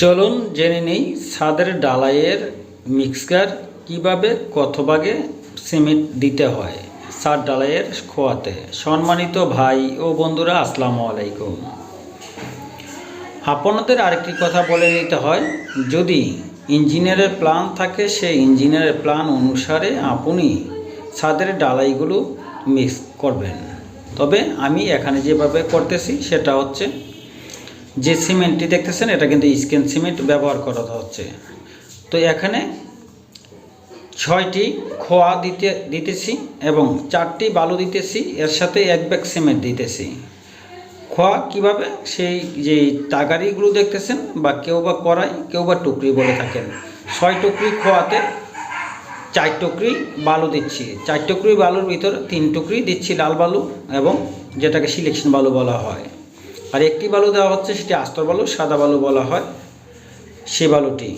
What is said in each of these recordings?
চলুন জেনে নেই ছাদের ডালাইয়ের মিক্সচার কীভাবে কত ভাগে সিমেন্ট দিতে হয় ছাদ ডালাইয়ের খোয়াতে। সম্মানিত ভাই ও বন্ধুরা, আসসালামু আলাইকুম। আপনাদের আরেকটি কথা বলে নিতে হয়, যদি ইঞ্জিনিয়ারের প্ল্যান থাকে, সেই ইঞ্জিনিয়ারের প্ল্যান অনুসারে আপনি ছাদের ডালাইগুলো মিক্স করবেন। তবে আমি এখানে যেভাবে করতেছি, সেটা হচ্ছে যে সিমেন্টটি দেখতেছেন, এটা কিন্তু স্কেন সিমেন্ট ব্যবহার করা হচ্ছে। তো এখানে ছয়টি খোয়া দিতে, দিতেছি এবং চারটি বালু দিতেছি, এর সাথে এক ব্যাগ সিমেন্ট দিতেছি। খোয়া কীভাবে? সেই যে টাগারিগুলো দেখতেছেন, বা কেউ বা কড়াই, কেউ বা টুকরি বলে থাকেন। ছয় টুকরি খোয়াতে চার টুকরি বালু দিচ্ছি। চার টুকরি বালুর ভিতরে তিন টুকরি দিচ্ছি লাল বালু এবং যেটাকে সিলেকশন বালু বলা হয়। আর একটি বালু দেওয়া হচ্ছে, সেটি আস্তর বালু, সাদা বালু বলা হয়। সে বালুটি,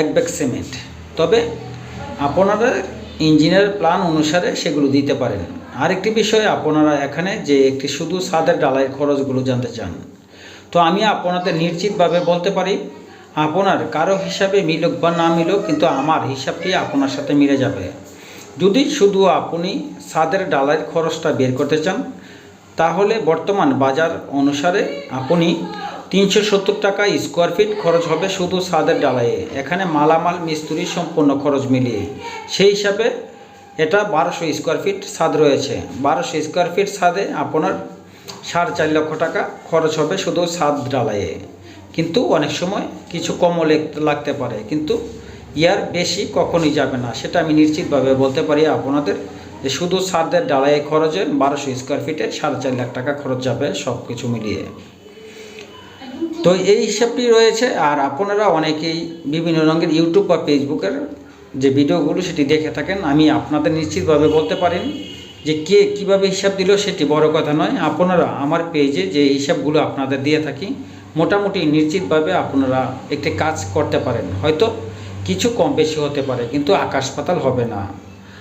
এক ব্যাগ সিমেন্ট। তবে আপনারা ইঞ্জিনিয়ার প্ল্যান অনুসারে সেগুলো দিতে পারেন। আরেকটি বিষয়, আপনারা এখানে যে একটি শুধু ছাদের ডালাইয়ের খরচগুলো জানতে চান। তো আমি আপনাদের নিশ্চিতভাবে বলতে পারি, আপনার কারও হিসাবে মিলুক বা না মিলুক, কিন্তু আমার হিসাবটি আপনার সাথে মিলে যাবে। যদি শুধু আপনি ছাদের ডালাইয়ের খরচটা বের করতে চান তাহলে বর্তমান বাজার অনুসারে আপনি তিনশো সত্তর টাকা স্কোয়ার ফিট খরচ হবে শুধু ছাদের ডালাইয়ে এখানে মালামাল, মিস্ত্রি সম্পূর্ণ খরচ মিলিয়ে। সেই হিসাবে এটা বারোশো স্কোয়ার ফিট ছাদ রয়েছে। বারোশো স্কোয়ার ফিট ছাদে আপনার সাড়ে চার লক্ষ টাকা খরচ হবে শুধু ছাদ ডালাইয়ে কিন্তু অনেক সময় কিছু কমও লেগ- লাগতে পারে। কিন্তু ইয়ার বেশি কখনই যাবে না। সেটা আমি নিশ্চিতভাবে বলতে পারি আপনাদের। যে শুধু ছাদের ডালাইয়ে খরচে বারোশো স্কোয়ার ফিটে সাড়ে চার লাখ টাকা খরচ যাবে সব কিছু মিলিয়ে। তো এই হিসাবটি রয়েছে, আর আপনারা অনেকেই বিভিন্ন রঙের ইউটিউব বা ফেসবুকের যে ভিডিওগুলো সেটি দেখে থাকেন। আমি আপনাদের নিশ্চিতভাবে বলতে পারেন যে কে কীভাবে হিসাব দিল সেটি বড় কথা নয়। আপনারা আমার পেজে যে হিসাবগুলো আপনাদের দিয়ে থাকি, মোটামুটি নিশ্চিতভাবে আপনারা একটি কাজ করতে পারেন। হয়তো কিছু কম বেশি হতে পারে, কিন্তু আকাশ পাতাল হবে না।